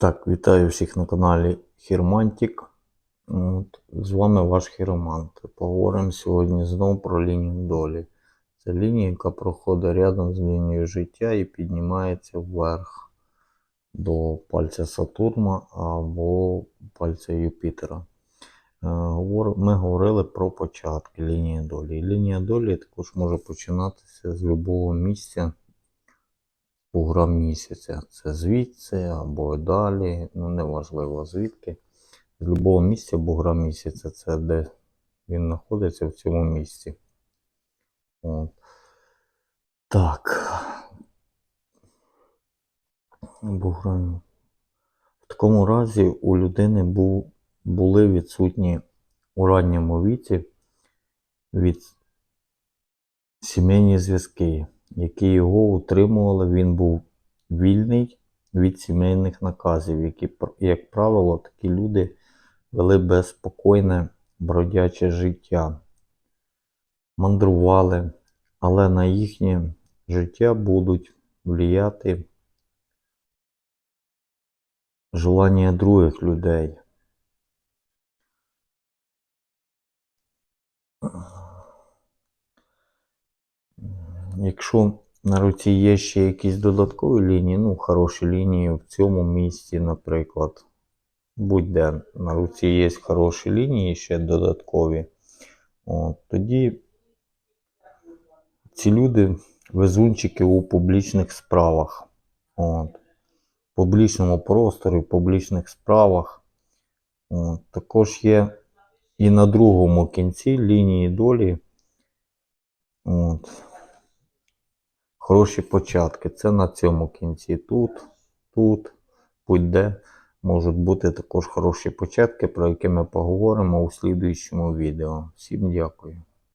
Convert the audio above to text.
Так, вітаю всіх на каналі Хірмантік. З вами ваш хіромант. Поговоримо сьогодні знову про лінію долі. Це лінія, яка проходить рядом з лінією життя і піднімається вверх до пальця Сатурна або пальця Юпітера. Е, Ми говорили про початки лінії долі. Лінія долі також може починатися з будь-якого місця бугра місяця. Це звідси або далі, ну неважливо звідки. З будь-якого місця бугра місяця це де він знаходиться в цьому місці. От. Так. Бугра. В такому разі у людини був, були відсутні у ранньому віці від сімейні зв'язки, які його утримували. Він був вільний від сімейних наказів, які, як правило, такі люди вели безспокійне бродяче життя, мандрували, але на їхнє життя будуть влияти желання других людей. Якщо на руці є ще якісь додаткові лінії, ну, хороші лінії в цьому місці, наприклад, будь-де на руці є хороші лінії ще додаткові, от, тоді ці люди везунчики у публічних справах. От, в публічному просторі, в публічних справах. От, також є і на другому кінці лінії долі. От, хороші початки. Це на цьому кінці. Тут, тут, будь-де можуть бути також хороші початки, про які ми поговоримо у слідуючому відео. Всім дякую.